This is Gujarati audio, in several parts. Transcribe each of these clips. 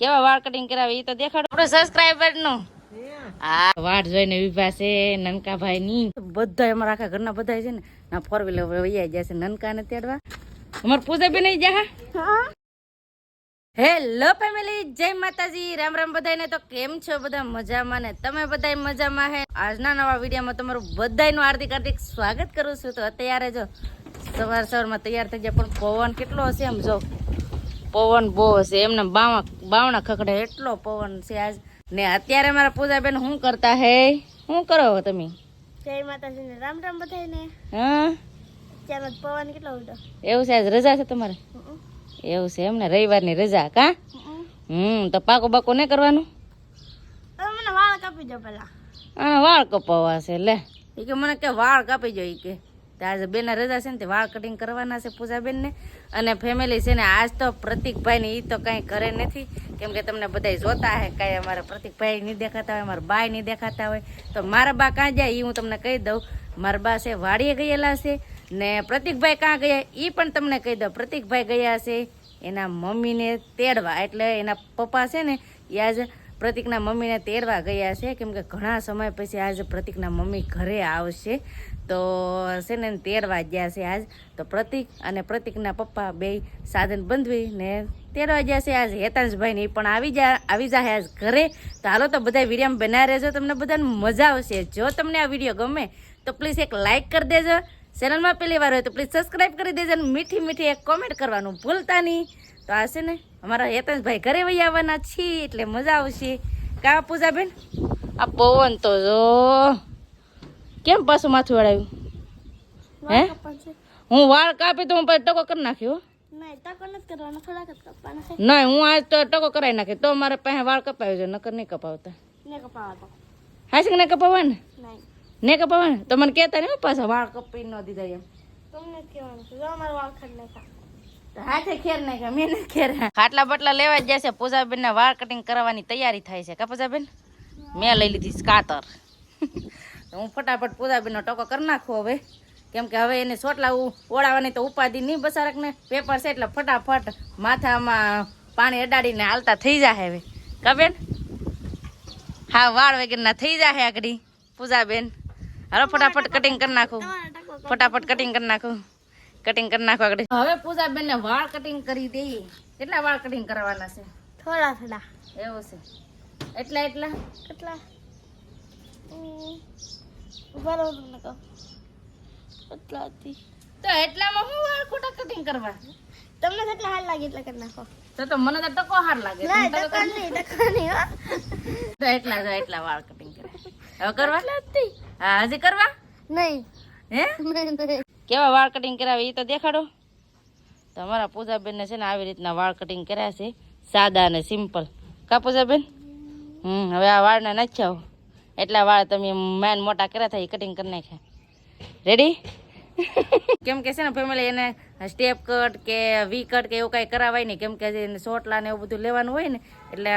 કેવા વાળ કટિંગ કરાવે એ તો દેખાડો. આપણો સબસ્ક્રાઈબરનું. વાટ જોઈને વિભા છે નનકાભાઈ ની બધા અમારા આખા ઘરના બધા છે ને ના ફોર વ્હીલર વૈયા જશે નનકા ને તેડવા. અમાર પૂજા જા હેલો ફેમિલી જય માતાજી. રામ રામ બધાને તો કેમ છો બધા? મજામાં ને તમે બધા મજામાં હે? આજના નવા વિડીયોમાં તમારું બધાનું હાર્દિક હાર્દિક સ્વાગત કરું છું. તો અત્યારે જો સવાર સવારમાં તૈયાર થઈ જાય પણ પવન કેટલો હશે એમ જો. પવન બહુ હશે. એમને બાવા બાવણા ખખડે એટલો પવન છે આજ. ને અત્યારે મારા પૂજાબેન શું કરતા હે? શું કરો તમે? જય માતાજીને. રામ રામ બધાને હા? ત્યાંનો પવન કેટલો ઉડો એવું છે આજ રજા છે તમારે? એવું છે એમને રવિવારની રજા કા? હમ. તો પાકો બાકો નહીં કરવાનું? મને વાળ કાપી દો પેલા હા વાળ કપાવવા છે લે. એ કે મને કે વાળ કાપી જો એ કે. તો આજે બેના રજા છે ને તે વાળ કટિંગ કરવાના છે પૂજાબેનને. અને ફેમિલી છે ને આજ તો પ્રતિકભાઈને એ તો કાંઈ કરે નથી. કેમ કે તમને બધા જોતા હે, કાંઈ અમારા પ્રતિકભાઈ નહીં દેખાતા હોય મારા બાય નહીં દેખાતા હોય. તો મારા બા કાં જાય એ હું તમને કહી દઉં. મારા બા છે વાડીએ ગયેલા છે ને પ્રતિકભાઈ કાં ગયા? એ પણ તમને કહી દઉં. પ્રતિકભાઈ ગયા છે એના મમ્મીને તેડવા. એટલે એના પપ્પા છે ને એ આજ પ્રતિકના મમ્મીને તેડવા ગયા છે. કેમ કે ઘણા સમય પછી આજ પ્રતિકના મમ્મી ઘરે આવશે. તો છે ને તેડવા ગયા છે આજ. તો પ્રતિક અને પ્રતિકના પપ્પા બે સાધન બંધવીને તેડવા ગયા છે આજ. હેતાંશભાઈ ને પણ આવી જા, આવી જાય આજ ઘરે. તો હાલો તો બધા વિડીયોમાં બનાવી રહેજો. તમને બધાને મજા આવશે. જો તમને આ વીડિયો ગમે તો પ્લીઝ એક લાઇક કરી દેજો. ચેનલમાં પહેલી વાર હોય તો પ્લીઝ સબસ્ક્રાઈબ કરી દેજો અને મીઠી મીઠી એક કોમેન્ટ કરવાનું ભૂલતા નહીં. તો આ છે ને અમારા હેતનભાઈ ઘરે વહી આવવાના છીએ એટલે મજા આવશે. કા પૂજાબેન? આ પવન તો જો કેમ પાછું માથું વળાવ્યું હે? હું વાળ કાપી તો હું પછી ટકો કરી નાખ્યો નહીં હું આજ તો ટકો કરાવી નાખી તો મારે પાસે વાળ કપાવ્યો છે નકર નહીં કપાવતા. હા છે ને કપાવવા ને નહીં. ને કપાવવા ને તો મને કહેતા નહીં હો પાછા વાળ કપી ન દીધા એમ. તમને કહેવાનું વાળ ખાડ નાખા હાથે ખેર નાખ્યા મેં નથી ખાટલા બટલા લેવા જ જશે. પૂજાબેન ના વાળ કટિંગ કરવાની તૈયારી થાય છે. કા પૂજાબેન? મેં લઈ લીધી કાતર. હું ફટાફટ પૂજાબેન નો ટકો કરી નાખું હવે. કેમ કે હવે એને સોટલા ઓળાવાની તો ઉપાધિ નહીં બસારક ને પેપર છે એટલે ફટાફટ માથામાં પાણી અડાડીને હાલતા થઈ જાય હવે. કા બેન? હા, વાળ વગેરેના થઈ જાય આગળ. પૂજાબેન. હાલો, ફટાફટ કટિંગ કરી નાખું. ફટાફટ કટિંગ કરી નાખું. કટિંગ કરી નાખો આગળ. હવે પૂજાબેન ને વાળ કટિંગ કરી દઈએ. કેટલા વાળ કટિંગ કરવાના છે? થોડા થોડા. એવું છે. એટલા એટલા? કેટલા બરોબર તમને કહું એટલા હતી. તો એટલામાં હું વાળ ખોટા કટિંગ કરવા? તમને જેટલા હાલ લાગે એટલા કરી નાખો. તો તો મને તો ટકો હાર લાગે. ના ટકો નહીં ટકા નહીં હો. તો એટલા જો એટલા વાળ કટિંગ કરે હવે કરવા? હા હજી કરવા? નહીં. હે? નહીં નહીં. કેવા વાળ કટિંગ કરાવે એ તો દેખાડો. તો અમારા પૂજાબેનને છે ને આવી રીતના વાળ કટિંગ કર્યા છે. સાદા અને સિમ્પલ કા પૂજાબેન? હમ, હવે આ વાળને નાખ્યા એટલા વાળ તમે મેન મોટા કર્યા થાય કટિંગ કરી નાખ્યા. રેડી કેમ કે છે ને ફેમિલી એને સ્ટેપ કટ કે વી કટ કે એવું કાંઈ કરાવાય નહીં. કેમ કે સોટલા ને એવું બધું લેવાનું હોય ને, એટલે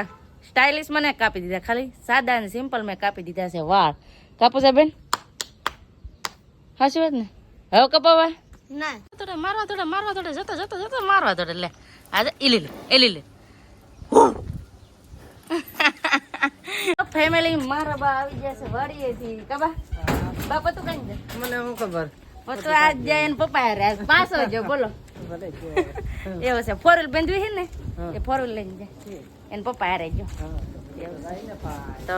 સ્ટાઇલિશ મને કાપી દીધા ખાલી. સાદા અને સિમ્પલ મેં કાપી દીધા છે વાળ. કાપુ સાહેબ હાચી વાત ને? હવે કપાવા ના. થોડા મારવા થોડા મારવા થોડા જતો જતો જતો મારવા તોડે લે. આજે ઇલી લે એલી લે ફેમિલી મારા બા આવી ગયા છે વાડીએથી. કબા બાપા તું કઈ જા મને શું ખબર? હું તો આજ જાય ને પપ્પા હારે આજ પાછો જો બોલો એવો છે ફોર વ્હીલ બાંધવી છે ને? એ ફોર લઈને જાય. એને પપ્પા હારે જો. તો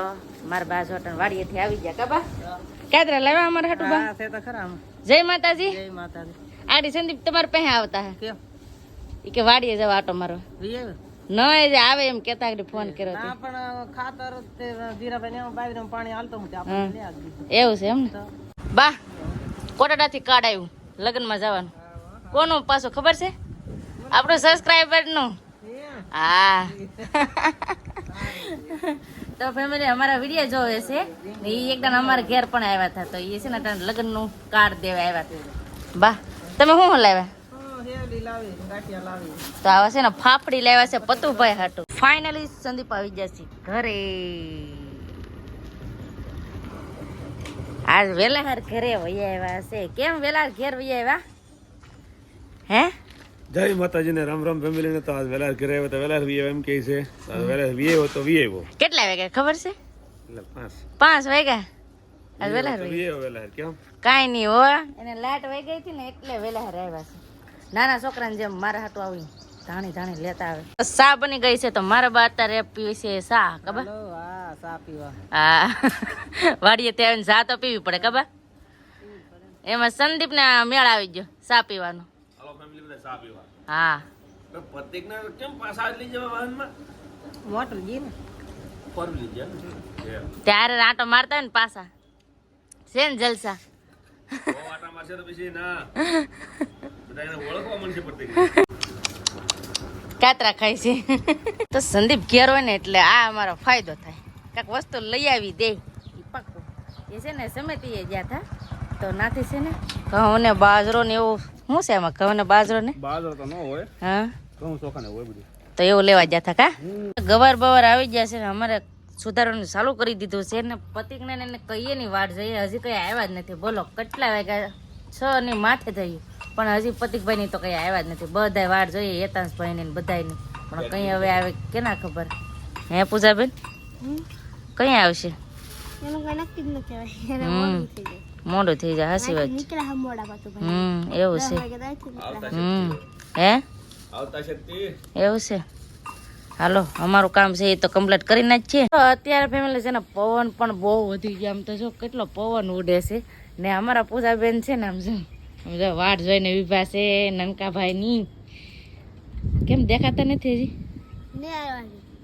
મારા બા જોટણ વાડીએથી આવી ગયા કબા કેદરા લાવ્યા અમાર હાટુ બા તે તો ખરા જય માતાજી. જય માતાજી. આડી સંદીપ તમારે પાસે આવતા હે? કેમ? ઈ કે વાડીએ જવા આટો મારો ન એ જે આવે એમ કેતા કે ફોન કર્યો ના પણ ખાતર તે જીરાભાઈ ને બાવીરામ પાણી હાલતો હું આપણે લે આવી. એવું છે એમ ને? બા કોટાડાથી કાર્ડ આવ્યું લગ્નમાં જવાનું. કોનું પાછું ખબર છે? આપણો સબસ્ક્રાઈબરનું? હા. તો ફેમિલી અમારા વીડિયો જોવે છે. એ એકદમ અમારા ઘેર પણ આવ્યા હતા. તો એ છે ને અટાણે લગ્નનું કાર્ડ દેવા આવ્યા હતા. બા તમે શું લાવ્યા? તો આવા છે ને ફાફડી લાવ્યા છે પતુભાઈ હાટુ. ફાઇનલી સંદીપ આવી જશે ઘરે. આજ વેલા ઘરે વૈયા આવ્યા છે. કેમ વેલા ઘેર વૈયા આવ્યા? હે? જય માતાજીને રામ રામ ફેમિલીને. તો આજ વેલા ઘરે આવ્યો તો વેલા વી એમ કે છે. વેલા વી આવ્યો તો વી આવ્યો. કેટલા વાગ્યા ખબર છે? એટલે પાંચ. પાંચ વાગ્યા? આજ વેલા તો વી આવ્યો વેલાર કેમ? કાઈ નહીં હો. એને લાટ વહી ગઈ હતી ને એટલે વેલા આવ્યા છે. નાના છોકરાને જેમ મારા હાટું આવી ધાણી ધાણી લેતા આવે. સા બની ગઈ છે તો મારા બા અત્યારે પીવી છે સા ખબર? હા સા પીવા. હા. વાડીએ ત્યાં આવીને ચા તો પીવી પડે ખબર? એમાં સંદીપ ને મેળ આવી ગયો સા પીવાનો. ચા પીવા. હા. પ્રતિક ના કેમ પાછા લઈ જવા વાહનમાં? મોટર જી ને. ફરવી લીધા ત્યારે આંટો મારતા હોય ને પાછા. છે ને જલસા. આટા મારશે તો પછી ના. બધા ઓળખવા મળશે પ્રતિક કાતરા ખાય છે. તો સંદીપ ઘેર હોય ને એટલે આ અમારો ફાયદો થાય. કાંઈક વસ્તુ લઈ આવી દે. પાકું એ છે ને સમેતી જ્યાં થા તો નાથી છે ને. ઘઉં ને બાજરો ને એવું શું છે એમાં ઘઉં ને બાજરો ને? બાજરો તો ન હોય. હા? ઘઉં ચોખા ને હોય બધું. તો એવું લેવા જતા કા? ગવાર બવાર આવી ગયા છે ને અમારે સુધારવાનું ચાલુ કરી દીધું છે ને પતિકને ને એને કહીએ ની વાટ જઈએ. હજી કઈ આવ્યા જ નથી. બોલો કેટલા વાગ્યા? છ ની માથે થયું પણ હજી પતિકભાઈ ની તો કઈ આવ્યા જ નથી. બધા વાટ જોઈએ યતાંશભાઈ ને બધાની પણ કઈ હવે આવે કે ના ખબર? હે પૂજાબેન? કઈ આવશે? એનું કઈ નક્કી જ નથી. મોડું થઈ જાય હસી વાત. હમ એવું છે. હમ હે? એવું છે. હાલો અમારું કામ છે એ તો કમ્પ્લીટ કરીને જ છે. અત્યારે ફેમિલી છે ને પવન પણ બહુ વધી ગયા. આમ તો જો કેટલો પવન ઉડે છે. ને અમારા પૂજાબેન છે ને આમ જો વાટ જોઈને વિભા છે નનકાભાઈ ની કેમ દેખાતા નથી હજી.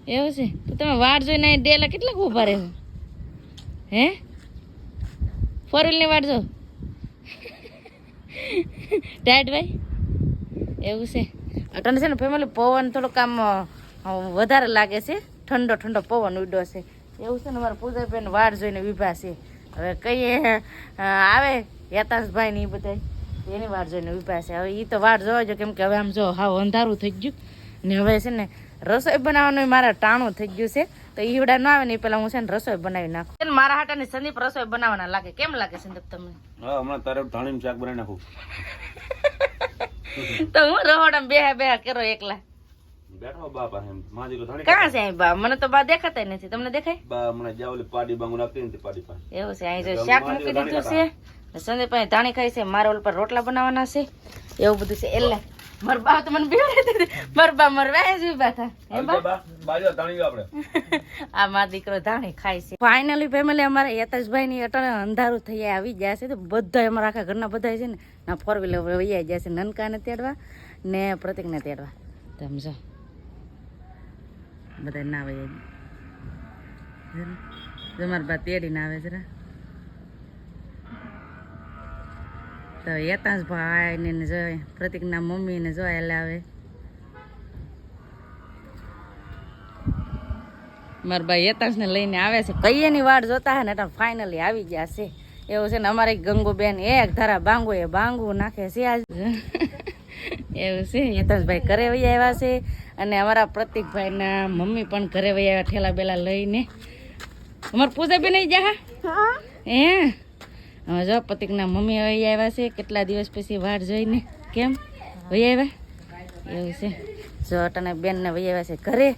એવું છે? તો તમે વાટ જોઈને ડેલા કેટલાક ઊભા રહે હે? ફોર વ્હીલની વાટ જો. ટાઈટ ભાઈ, એવું છે. તને છે ને ફેમિલી પવન થોડુંક આમ વધારે લાગે છે. ઠંડો ઠંડો પવન ઉડ્યો છે. એવું છે ને મારા પૂજાબેન વાળ જોઈને વિભા છે. હવે કહીએ આવે યતાશભાઈ ને એ બધા એની વાર જોઈને વિભા છે. હવે એ તો વાટ જોવા જો કેમ કે હવે આમ જો હા અંધારું થઈ ગયું. ને હવે છે ને રસોઈ બનાવવાનું મારા ટાણું થઈ ગયું છે. તો ઈવડા ન આવે ને પેલા હું છે ને રસોઈ બનાવી નાખું. છે ને મારા હાટાની સંદીપ રસોઈ બનાવવાના લાગે. કેમ લાગે સંદીપ તમને? હમણાં તારે ધાણી શાક બનાવી નાખું. તો હું રહોડા બેહા બેહા કરો એકલા. બેઠો બાપા એમ. માજી ધાણી કાં છે અહીં બા મને તો બા દેખાતા નથી. તમને દેખાય? બા હમણાં જ્યાં પાડી બાંગુ નાખતી ને પાડી પાસે એવું છે. અહીં જો શાક મૂકી દીધું છે. ને સંદીપ અહીં ધાણી ખાઈ છે. મારા ઓલ પર રોટલા બનાવવાના છે. એવું બધું છે. એટલે મારા બા તો મને બીવડાવી દીધી મારા બા મારા વાય જ બાજુ આપણે આ મારો દીકરો ધાણી ખાય છે. ફાઇનલી ફેમિલી અમારે યતેશભાઈ ની અટાણે અંધારું થઈ આવી ગયા છે તો બધા અમારા આખા ઘરના બધા છે ને ના ફોર વ્હીલર વૈયા ગયા છે નનકાને તેડવા ને પ્રતિકને તેડવા. તો સમજો બધા ના વૈયા તમારા બા તેડીને આવે જરા તો યતાશ ભાઈ ને જોઈ પ્રતિકના મમ્મી ને એટલે લાવે મારા ભાઈ યતાશને લઈને આવે છે. કઈ એની વાટ જોતા હે ને એટલે ફાઇનલી આવી ગયા છે. એવું છે ને અમારી ગંગુબેન એક ધારા બાંગુ એ બાંગુ નાખે છે આજ. એવું છે. યતાશભાઈ ઘરે વહી આવ્યા છે અને અમારા પ્રતિકભાઈના મમ્મી પણ ઘરે વહી આવ્યા ઠેલા બેલા લઈને. અમારા પૂજાબેન આવી જા હા. હે? હવે જો, પતિકના મમ્મી વહી આવ્યા છે. કેટલા દિવસ પછી વાટ જોઈને? કેમ? વહી આવ્યા? એવું છે. જો, અટાણે બેનને વહી આવ્યા છે ઘરે.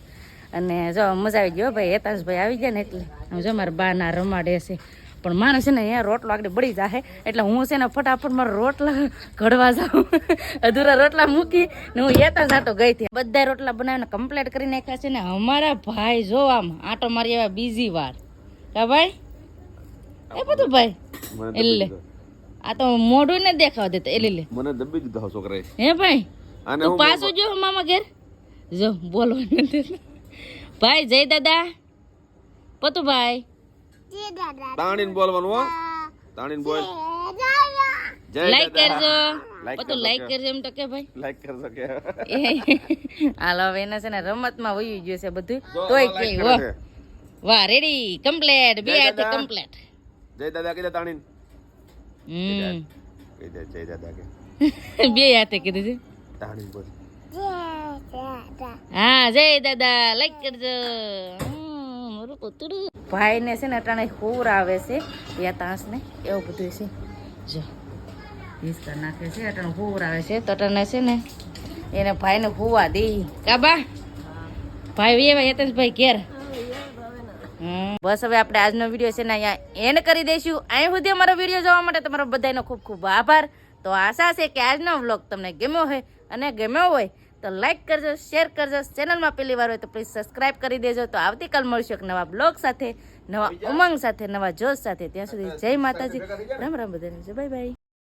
અને જો, મજા આવી ગયો ભાઈ. હેતાશભાઈ આવી ગયા ને એટલે. આમ જો, મારા બા ના રમાડે છે. પણ માણસ છે ને અહીંયા રોટલો આગળ બળી જાહે. એટલે હું છે ને ફટાફટ મારા રોટલા ઘડવા જાઉં. અધૂરા રોટલા મૂકી ને હું એતા જાતો ગઈ હતી બધા રોટલા બનાવીને કમ્પ્લીટ કરી નાખ્યા છે ને અમારા ભાઈ જો આમ આટો મારી આવ્યા બીજી વાર કા ભાઈ? એ બધું ભાઈ? એટલે આ તો મોઢું ને દેખાવ દેતો એટલે લે. મને દબી દીધો છોકરાએ. હે ભાઈ? અને હું પાછો જો મામા ઘેર. જો બોલો ભાઈ જય દાદા. પતુ ભાઈ. દાદા. તાણીને બોલવાનું હો. તાણીને બોલ. લાઈક કરજો. પતુ લાઈક કરજો એમ તો કે ભાઈ. લાઈક કરજો કે. હાલો હવે એને છે ને રમતમાં વયું ગયું છે બધું. તોય કે વાહ. વાહ રેડી કમ્પ્લેટ બે હાથે કમ્પ્લેટ જય દાદા કીધા કહી દે જય દાદા કે. બે હાથે કીધું છે. બોલ. હા જય દાદા લાઈક કરજો. હમ, મારું ભાઈ ને છે ને અટાણે હોર આવે છે યાતાંશ ને એવું બધું છે. જો વિસ્તાર નાખે છે અટાણે હોર આવે છે તો અટાણે છે ને એને ભાઈને હુવા દે. કાબા ભાઈ વેવા યતેશભાઈ ઘેર. બસ હવે આપણે આજનો વીડિયો છે ને અહીંયા એન્ડ કરી દઈશું. અહીં સુધી અમારો વીડિયો જોવા માટે તમારો બધાનો ખૂબ ખૂબ આભાર. તો આશા છે કે આજનો વ્લોગ તમને ગમ્યો હોય અને ગમ્યો હોય તો લાઈક કરજો શેર કરજો. ચેનલમાં પહેલી વાર હોય તો પ્લીઝ સબસ્ક્રાઇબ કરી દેજો. તો આવતીકાલ મળશું એક નવા બ્લોગ સાથે નવા ઉમંગ સાથે નવા જોશ સાથે. ત્યાં સુધી જય માતાજી. રામ રામ બધાને. Bye bye.